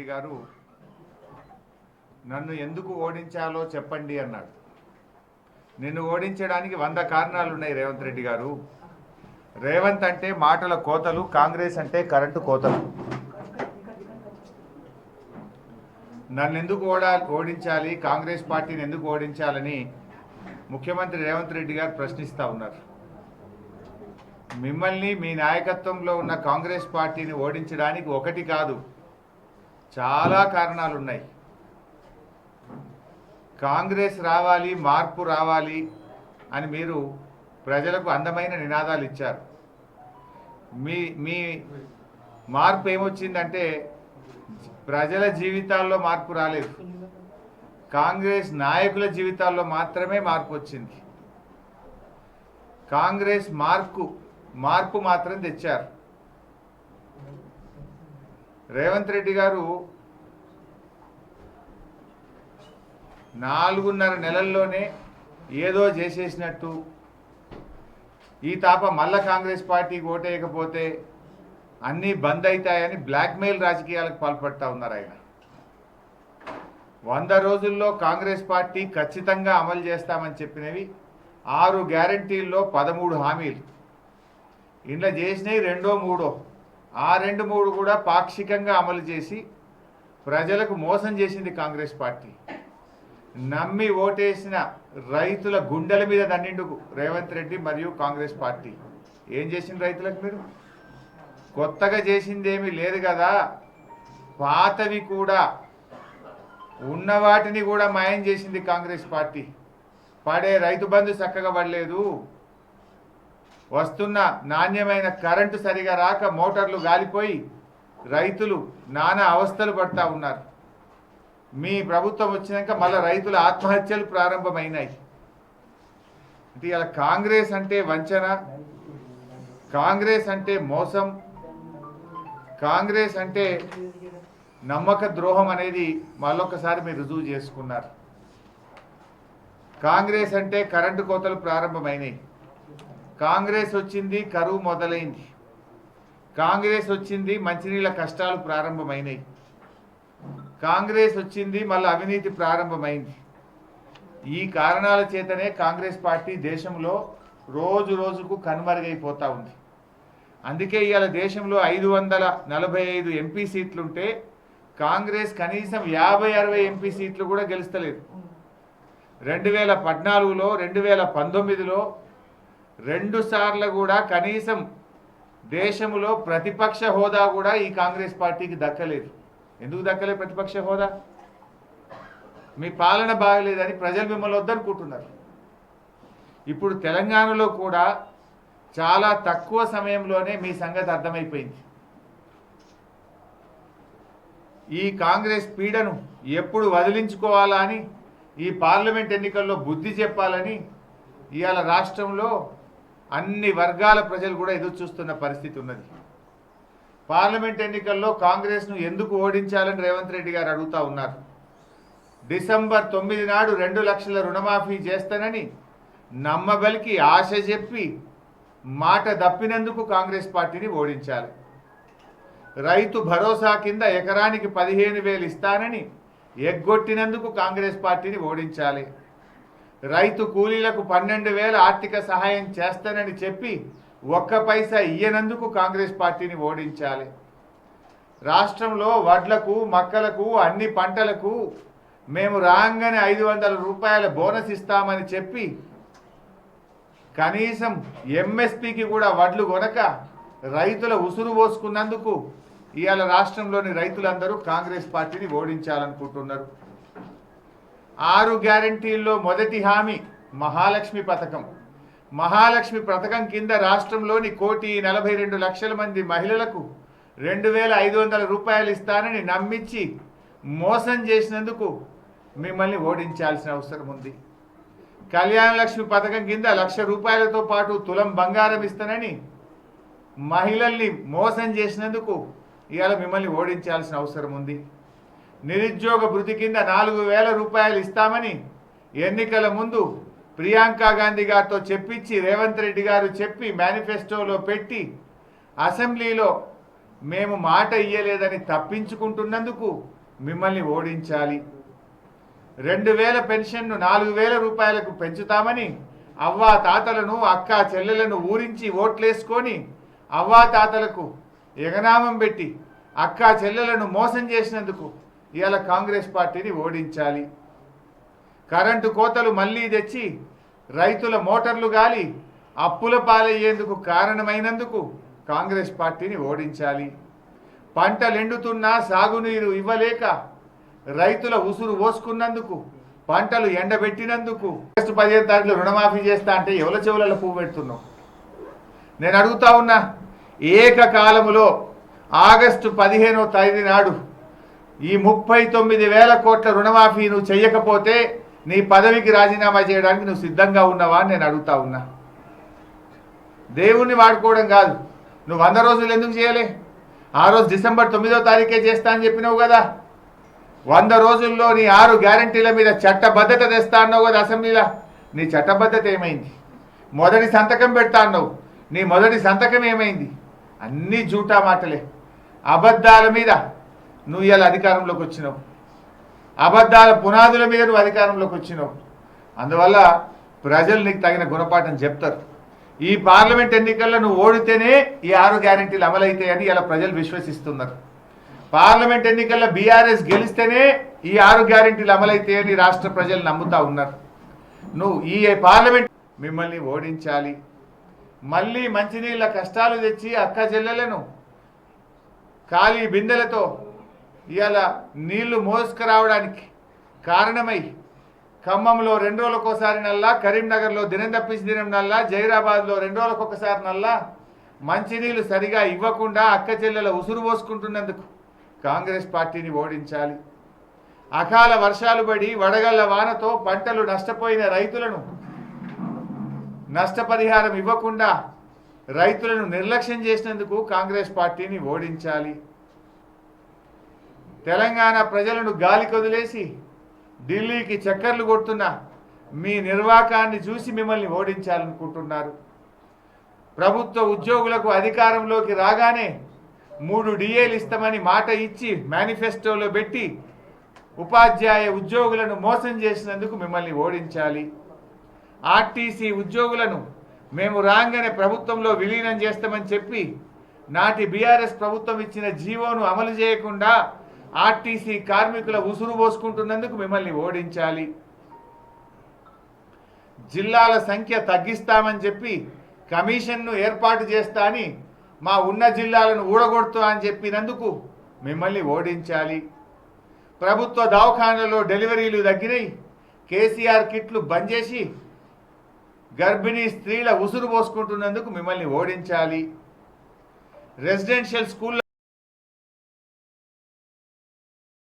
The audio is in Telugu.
రెడ్డి గారు నన్ను ఎందుకు ఓడించాలో చెప్పండి అన్నాడు. నిన్ను ఓడించడానికి వంద కారణాలు ఉన్నాయి రేవంత్ రెడ్డి గారు. రేవంత్ అంటే మాటల కోతలు కాంగ్రెస్ అంటే కరెంటు కోతలు. నన్ను ఎందుకు ఓడా ఓడించాలి కాంగ్రెస్ పార్టీని ఎందుకు ఓడించాలని ముఖ్యమంత్రి రేవంత్ రెడ్డి గారు ప్రశ్నిస్తూ ఉన్నారు. మిమ్మల్ని మీ నాయకత్వంలో ఉన్న కాంగ్రెస్ పార్టీని ఓడించడానికి ఒకటి కాదు చాలా కారణాలు ఉన్నాయి కాంగ్రెస్ రావాలి మార్పు రావాలి అని మీరు ప్రజలకు అందమైన నినాదాలు ఇచ్చారు. మీ మీ మార్పు ఏమొచ్చిందంటే ప్రజల జీవితాల్లో మార్పు రాలేదు. కాంగ్రెస్ నాయకుల జీవితాల్లో మాత్రమే మార్పు వచ్చింది. కాంగ్రెస్ మార్కు మార్పు మాత్రం తెచ్చారు. రేవంత్ రెడ్డి గారు నాలుగున్నర నెలల్లోనే ఏదో చేసేసినట్టు. ఈ తాప మళ్ళా కాంగ్రెస్ పార్టీకి ఓటేయకపోతే అన్నీ బంద్ అవుతాయని బ్లాక్మెయిల్ రాజకీయాలకు పాల్పడతా ఉన్నారు ఆయన. వంద రోజుల్లో కాంగ్రెస్ పార్టీ ఖచ్చితంగా అమలు చేస్తామని చెప్పినవి ఆరు గ్యారంటీల్లో పదమూడు హామీలు. ఇంట్లో చేసినవి రెండో మూడో. ఆ రెండు మూడు కూడా పాక్షికంగా అమలు చేసి ప్రజలకు మోసం చేసింది కాంగ్రెస్ పార్టీ. నమ్మి ఓటేసిన రైతుల గుండెల మీద దండిండుకు రేవంత్ రెడ్డి మరియు కాంగ్రెస్ పార్టీ. ఏం చేసింది రైతులకు మీరు? కొత్తగా చేసిందేమీ లేదు కదా. పాతవి కూడా ఉన్న వాటిని కూడా మాయం చేసింది కాంగ్రెస్ పార్టీ. పడే రైతు బంధు చక్కగా పడలేదు. వస్తున్న నాణ్యమైన కరెంటు సరిగా రాక మోటార్లు గాలిపోయి రైతులు నానా అవస్థలు పడతా ఉన్నారు. మీ ప్రభుత్వం వచ్చినాక మళ్ళీ రైతుల ఆత్మహత్యలు ప్రారంభమైనాయి. అంటే ఇలా కాంగ్రెస్ అంటే వంచన కాంగ్రెస్ అంటే మోసం కాంగ్రెస్ అంటే నమ్మక ద్రోహం అనేది మళ్ళొకసారి మీరు రుజువు చేసుకున్నారు. కాంగ్రెస్ అంటే కరెంటు కోతలు ప్రారంభమైనాయి. కాంగ్రెస్ వచ్చింది కరువు మొదలైంది. కాంగ్రెస్ వచ్చింది మంచినీళ్ళ కష్టాలు ప్రారంభమైనాయి కాంగ్రెస్ వచ్చింది మళ్ళీ అవినీతి ప్రారంభమైంది. ఈ కారణాల చేతనే కాంగ్రెస్ పార్టీ దేశంలో రోజు రోజుకు కనుమరుగైపోతూ ఉంది. అందుకే ఇవాళ దేశంలో ఐదు వందల నలభై ఐదు ఎంపీ సీట్లుంటే కాంగ్రెస్ కనీసం యాభై అరవై ఎంపీ సీట్లు కూడా గెలుస్తలేదు. రెండు వేల పద్నాలుగులో రెండు వేల పంతొమ్మిదిలో రెండు సార్లు కూడా కనీసం దేశంలో ప్రతిపక్ష హోదా కూడా ఈ కాంగ్రెస్ పార్టీకి దక్కలేదు. ఎందుకు దక్కలేదు ప్రతిపక్ష హోదా? మీ పాలన బాగలేదని ప్రజలు మిమ్మల్ని వద్దనుకుంటున్నారు. ఇప్పుడు తెలంగాణలో కూడా చాలా తక్కువ సమయంలోనే మీ సంగతి అర్థమైపోయింది. ఈ కాంగ్రెస్ పీడను ఎప్పుడు వదిలించుకోవాలా అని ఈ పార్లమెంట్ ఎన్నికల్లో బుద్ధి చెప్పాలని ఇవాళ రాష్ట్రంలో అన్ని వర్గాల ప్రజలు కూడా ఎదురు చూస్తున్న పరిస్థితి ఉన్నది. పార్లమెంట్ ఎన్నికల్లో కాంగ్రెస్ను ఎందుకు ఓడించాలని రేవంత్ రెడ్డి గారు అడుగుతా ఉన్నారు. డిసెంబర్ తొమ్మిది నాడు రెండు లక్షల రుణమాఫీ చేస్తానని నమ్మబలికి ఆశ చెప్పి మాట దప్పినందుకు కాంగ్రెస్ పార్టీని ఓడించాలి. రైతు భరోసా కింద ఎకరానికి పదిహేను వేలు ఇస్తానని ఎగ్గొట్టినందుకు కాంగ్రెస్ పార్టీని ఓడించాలి. రైతు కూలీలకు పన్నెండు వేల ఆర్థిక సహాయం చేస్తానని చెప్పి ఒక్క పైసా ఇయ్యనందుకు కాంగ్రెస్ పార్టీని ఓడించాలి. రాష్ట్రంలో వడ్లకు మక్కలకు అన్ని పంటలకు మేము రాగానే ఐదు వందల రూపాయల బోనస్ ఇస్తామని చెప్పి కనీసం ఎంఎస్పికి కూడా వడ్లు కొనక రైతుల ఉసురు పోసుకున్నందుకు ఇవాళ రాష్ట్రంలోని రైతులందరూ కాంగ్రెస్ పార్టీని ఓడించాలనుకుంటున్నారు. ఆరు గ్యారంటీల్లో మొదటి హామీ మహాలక్ష్మి పథకం. మహాలక్ష్మి పథకం కింద రాష్ట్రంలోని కోటి నలభై రెండు లక్షల మంది మహిళలకు రెండు వేల ఐదు వందల రూపాయలు ఇస్తానని నమ్మించి మోసం చేసినందుకు మిమ్మల్ని ఓడించాల్సిన అవసరం ఉంది. కళ్యాణ లక్ష్మి పథకం కింద లక్ష రూపాయలతో పాటు తులం బంగారం ఇస్తానని మహిళల్ని మోసం చేసినందుకు ఇవాళ మిమ్మల్ని ఓడించాల్సిన అవసరం ఉంది. నిరుద్యోగ భృతి కింద నాలుగు వేల రూపాయలు ఇస్తామని ఎన్నికల ముందు ప్రియాంక గాంధీ గారితో చెప్పించి రేవంత్ రెడ్డి గారు చెప్పి మేనిఫెస్టోలో పెట్టి అసెంబ్లీలో మేము మాట ఇయ్యలేదని తప్పించుకుంటున్నందుకు మిమ్మల్ని ఓడించాలి. రెండు వేల పెన్షన్ను నాలుగు వేల రూపాయలకు పెంచుతామని అవ్వా తాతలను అక్క చెల్లెలను ఊరించి ఓట్లేసుకొని అవ్వా తాతలకు ఎగనామం పెట్టి అక్క చెల్లెలను మోసం చేసినందుకు ఇవాళ కాంగ్రెస్ పార్టీని ఓడించాలి. కరెంటు కోతలు మళ్ళీ తెచ్చి రైతుల మోటార్లు గాలి అప్పుల పాలయ్యేందుకు కారణమైనందుకు కాంగ్రెస్ పార్టీని ఓడించాలి. పంటలు ఎండుతున్నా సాగునీరు ఇవ్వలేక రైతుల ఉసురు పోసుకున్నందుకు పంటలు ఎండబెట్టినందుకు ఆగస్టు పదిహేను తారీఖులో రుణమాఫీ చేస్తా అంటే ఎవల చెవులలో పువ్వు పెడుతున్నావు? నేను అడుగుతా ఉన్నా ఏకకాలములో ఆగస్టు పదిహేనో తేదీ నాడు ఈ ముప్పై తొమ్మిది వేల కోట్ల రుణమాఫీ నువ్వు చెయ్యకపోతే నీ పదవికి రాజీనామా చేయడానికి నువ్వు సిద్ధంగా ఉన్నావా అని నేను అడుగుతా ఉన్నా. దేవుణ్ణి వాడుకోవడం కాదు. నువ్వు వంద రోజులు ఎందుకు చేయలే? ఆ రోజు డిసెంబర్ తొమ్మిదో తారీఖే చేస్తా అని చెప్పినావు కదా. వంద రోజుల్లో నీ ఆరు గ్యారంటీల మీద చట్టబద్ధత తెస్తా అన్నావు కదా అసెంబ్లీలో. నీ చట్టబద్ధత ఏమైంది? మొదటి సంతకం పెడతా అన్నావు. నీ మొదటి సంతకం ఏమైంది? అన్నీ జూటా మాటలే. అబద్ధాల మీద నువ్వు ఇవాళ అధికారంలోకి వచ్చినావు. అబద్ధాల పునాదుల మీద నువ్వు అధికారంలోకి వచ్చినావు. అందువల్ల ప్రజలు నీకు తగిన గుణపాఠం చెప్తారు. ఈ పార్లమెంట్ ఎన్నికల్లో నువ్వు ఓడితేనే ఈ ఆరు గ్యారెంటీలు అమలవుతాయని ఇలా ప్రజలు విశ్వసిస్తున్నారు. పార్లమెంట్ ఎన్నికల్లో బీఆర్ఎస్ గెలిస్తేనే ఈ ఆరు గ్యారెంటీలు అమలవుతాయని రాష్ట్ర ప్రజలు నమ్ముతా ఉన్నారు. నువ్వు ఈ పార్లమెంట్ మిమ్మల్ని ఓడించాలి. మళ్ళీ మంచినీళ్ళ కష్టాలు తెచ్చి అక్క చెల్లెలను ఖాళీ బిందెలతో ఇవాళ నీళ్ళు మోసుకురావడానికి కారణమై ఖమ్మంలో రెండు రోజులకోసారి నల్లా కరీంనగర్లో దినం తప్పించి దినం నల్లా జైరాబాద్లో రెండు రోజులకొకసారి నల్లా. మంచినీళ్ళు సరిగా ఇవ్వకుండా అక్క చెల్లెల ఉసురు పోసుకుంటున్నందుకు కాంగ్రెస్ పార్టీని ఓడించాలి. అకాల వర్షాలు పడి వడగళ్ళ వానతో పంటలు నష్టపోయిన రైతులను నష్టపరిహారం ఇవ్వకుండా రైతులను నిర్లక్ష్యం చేసినందుకు కాంగ్రెస్ పార్టీని ఓడించాలి. తెలంగాణ ప్రజలను గాలి కొదిలేసి ఢిల్లీకి చక్కర్లు కొడుతున్న మీ నిర్వాకాన్ని చూసి మిమ్మల్ని ఓడించాలనుకుంటున్నారు. ప్రభుత్వ ఉద్యోగులకు అధికారంలోకి రాగానే మూడు డిఏలు ఇస్తామని మాట ఇచ్చి మేనిఫెస్టోలో పెట్టి ఉపాధ్యాయ ఉద్యోగులను మోసం చేసినందుకు మిమ్మల్ని ఓడించాలి. ఆర్టీసీ ఉద్యోగులను మేము రాగానే ప్రభుత్వంలో విలీనం చేస్తామని చెప్పి నాటి బీఆర్ఎస్ ప్రభుత్వం ఇచ్చిన జీవోను అమలు చేయకుండా ఆర్టీసీ కార్మికుల ఉసురు పోసుకుంటున్నందుకు మిమ్మల్ని ఓడించాలి. జిల్లాల సంఖ్య తగ్గిస్తామని చెప్పి కమిషన్ను ఏర్పాటు చేస్తా అని మా ఉన్న జిల్లాలను ఊడగొడుతా అని చెప్పినందుకు మిమ్మల్ని ఓడించాలి. ప్రభుత్వ దవాఖానలో డెలివరీలు తగ్గినాయి. కేసీఆర్ కిట్లు బంద్ చేసి గర్భిణీ స్త్రీల ఉసురు పోసుకుంటున్నందుకు మిమ్మల్ని ఓడించాలి. Residential school